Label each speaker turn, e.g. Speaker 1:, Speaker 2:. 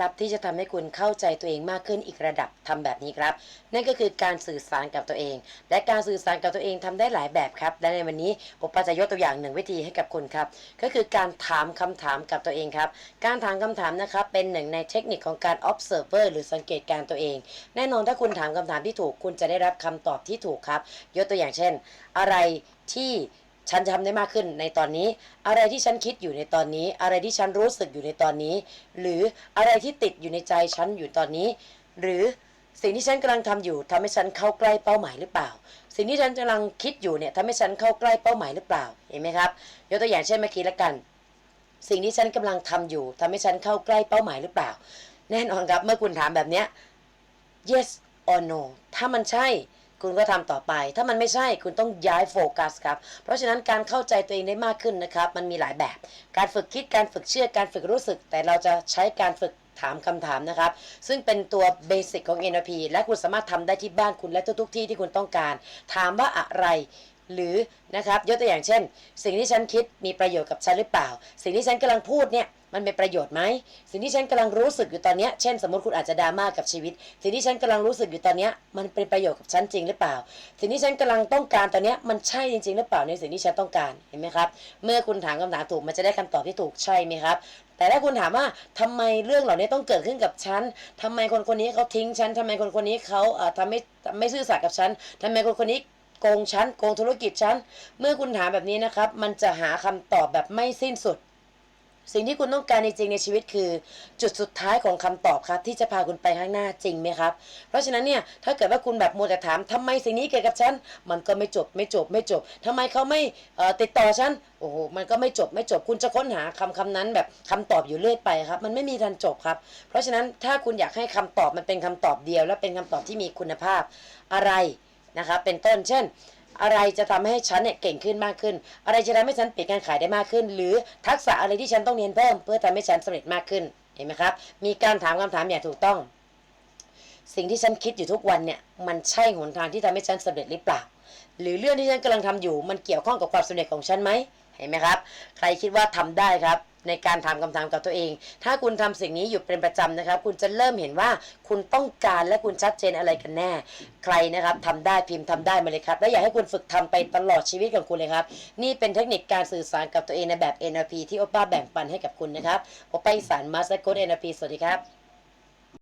Speaker 1: ลับที่จะทำให้คุณเข้าใจตัวเองมากขึ้นอีกระดับทำแบบนี้ครับ นั่นก็คือการสื่อสารกับตัวเอง และการสื่อสารกับตัวเองทำได้หลายแบบครับ และในวันนี้ผมจะยกตัวอย่างหนึ่งวิธีให้กับคุณครับ ก็คือการถามคำถามกับตัวเองครับ การถามคำถามนะครับเป็นหนึ่งในเทคนิคของการ observer หรือสังเกตการตัวเอง แน่นอนถ้าคุณถามคำถามที่ถูก คุณจะได้รับคำตอบที่ถูกครับ ยกตัวอย่างเช่น อะไรที่ ฉันทำได้มากขึ้นในตอนนี้ อะไรที่ฉันคิดอยู่ในตอนนี้ อะไรที่ฉันรู้สึกอยู่ในตอนนี้ หรืออะไรที่ติดอยู่ในใจฉันอยู่ตอนนี้ หรือสิ่งที่ฉันกำลังทำอยู่ทำให้ฉันเข้าใกล้เป้าหมายหรือเปล่า สิ่งที่ฉันกำลังคิดอยู่เนี่ยทำให้ฉันเข้าใกล้เป้าหมายหรือเปล่าเห็นไหมครับยกตัวอย่างเช่นเมื่อกี้ละกัน สิ่งที่ฉันกำลังทำอยู่ทำให้ฉันเข้าใกล้เป้าหมายหรือเปล่า แน่นอนครับเมื่อคุณถามแบบเนี้ย yes or no ถ้ามันใช่ คุณก็ทำต่อไป ถ้ามันไม่ใช่คุณต้องย้ายโฟกัสครับ เพราะฉะนั้นการเข้าใจตัวเองได้มากขึ้นนะครับ มันมีหลายแบบ การฝึกคิดการฝึกเชื่อการฝึกรู้สึก แต่เราจะใช้การฝึกถามคำถามนะครับ ซึ่งเป็นตัวเบสิกของ NLP และคุณสามารถทำได้ที่บ้านคุณและทุกๆที่ที่คุณต้องการ ถามว่าอะไรหรือนะครับยกตัวอย่างเช่น สิ่งที่ฉันคิดมีประโยชน์กับฉันหรือเปล่า สิ่งที่ฉันกำลังพูดเนี่ย มันเป็นประโยชน์ไหมสิ่งที่ฉันกำลังรู้สึกอยู่ตอนนี้เช่นสมมติคุณอาจจะดราม่ากับชีวิต สิ่งที่ฉันกำลังรู้สึกอยู่ตอนนี้มันเป็นประโยชน์กับฉันจริงหรือเปล่า สิ่งที่ฉันกำลังต้องการตอนนี้มันใช่จริง ๆ หรือเปล่าในสิ่งที่ฉันต้องการเห็นไหมครับ เมื่อคุณถามคำถามถูกมันจะได้คำตอบที่ถูกใช่ไหมครับแต่ถ้าคุณถามว่าทำไมเรื่องเหล่านี้ต้องเกิดขึ้นกับฉันทำไมคนคนนี้เขาทิ้งฉันทำไมคนคนนี้เขาเอ่อทำไม่ไม่ซื่อสัตย์กับฉันทำไมคนคนนี้โกงฉันโกงธุรกิจฉันเมื่อคุณถามแบบนี้นะครับ มันจะหาคำตอบแบบไม่สิ้นสุด สิ่งที่คุณต้องการจริงๆในชีวิตคือ จุดสุดท้ายของคำตอบครับ ที่จะพาคุณไปข้างหน้าจริงไหมครับ เพราะฉะนั้นเนี่ยถ้าเกิดว่าคุณแบบมัวแต่ถามทำไมสิ่งนี้เกิดกับฉันมันก็ไม่จบไม่จบไม่จบทำไมเขาไม่ติดต่อฉันโอ้โหมันก็ไม่จบไม่จบ คุณจะค้นหาคำคำนั้นแบบคำตอบอยู่เรื่อยไปครับ มันไม่มีทันจบครับ เพราะฉะนั้นถ้าคุณอยากให้คำตอบมันเป็นคำตอบเดียว และเป็นคำตอบที่มีคุณภาพอะไรนะครับเป็นต้นเช่น อะไรจะทำให้ฉันเนี่ยเก่งขึ้นมากขึ้น อะไรจะทำให้ฉันปิดการขายได้มากขึ้น หรือทักษะอะไรที่ฉันต้องเรียนเพิ่ม เพื่อทำให้ฉันสำเร็จมากขึ้นเห็นไหมครับ มีการถามคำถามอย่างถูกต้อง สิ่งที่ฉันคิดอยู่ทุกวันเนี่ยมันใช่หนทางที่ทำให้ฉันสำเร็จหรือเปล่า หรือเรื่องที่ฉันกำลังทำอยู่ มันเกี่ยวข้องกับความสำเร็จของฉันไหมเห็นไหมครับ ใครคิดว่าทำได้ครับ ในการถามคำถามกับตัวเอง ถ้าคุณทำสิ่งนี้อยู่เป็นประจำนะครับ คุณจะเริ่มเห็นว่าคุณต้องการและคุณชัดเจนอะไรกันแน่ ใครนะครับทำได้พิมพ์ทำได้มาเลยครับ และอยากให้คุณฝึกทำไปตลอดชีวิตของคุณเลยครับ นี่เป็นเทคนิคการสื่อสารกับตัวเองในแบบ NLP ที่โอป้าแบ่งปันให้กับคุณนะครับโอป้าอีสานมาสเตอร์โค้ด NLP สวัสดีครับ